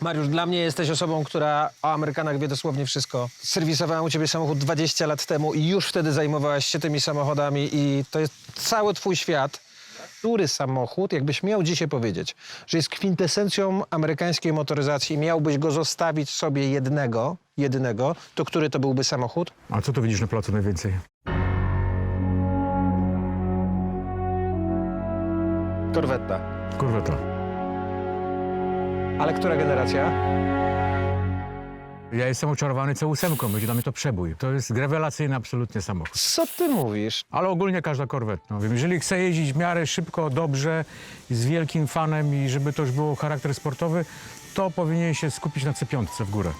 Mariusz, dla mnie jesteś osobą, która o Amerykanach wie dosłownie wszystko. Serwisowałem u ciebie samochód 20 lat temu i już wtedy zajmowałaś się tymi samochodami i to jest cały twój świat. Który samochód, jakbyś miał dzisiaj powiedzieć, że jest kwintesencją amerykańskiej motoryzacji, miałbyś go zostawić sobie jednego, jedynego, to który to byłby samochód? A co tu widzisz na placu najwięcej? Corvetta. Korweta. Ale która generacja? Ja jestem oczarowany C8, będzie dla mnie to przebój. To jest rewelacyjny absolutnie samochód. Co ty mówisz? Ale ogólnie każda korweta. No, wiem, jeżeli chce jeździć w miarę szybko, dobrze, z wielkim fanem i żeby to już było charakter sportowy, to powinien się skupić na C5 w górę.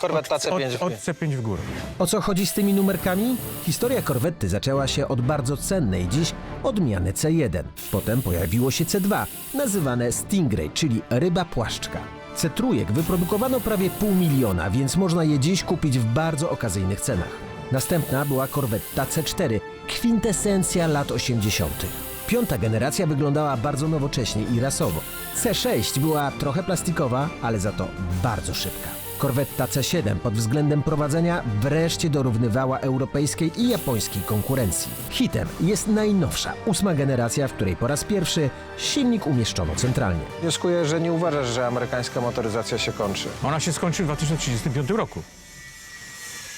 Corvetta Od, C5. od C5 w górę. O co chodzi z tymi numerkami? Historia korwety zaczęła się od bardzo cennej dziś odmiany C1. Potem pojawiło się C2, nazywane Stingray, czyli ryba płaszczka. C3 wyprodukowano prawie pół miliona, więc można je dziś kupić w bardzo okazyjnych cenach. Następna była korwetta C4, kwintesencja lat 80. Piąta generacja wyglądała bardzo nowocześnie i rasowo. C6 była trochę plastikowa, ale za to bardzo szybka. Korwetta C7 pod względem prowadzenia wreszcie dorównywała europejskiej i japońskiej konkurencji. Hitem jest najnowsza, ósma generacja, w której po raz pierwszy silnik umieszczono centralnie. Wnioskuję, że nie uważasz, że amerykańska motoryzacja się kończy. Ona się skończy w 2035 roku.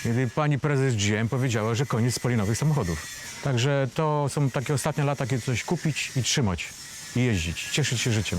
Kiedy pani prezes GM powiedziała, że koniec spalinowych samochodów. Także to są takie ostatnie lata, kiedy coś kupić i trzymać. I jeździć, cieszyć się życiem.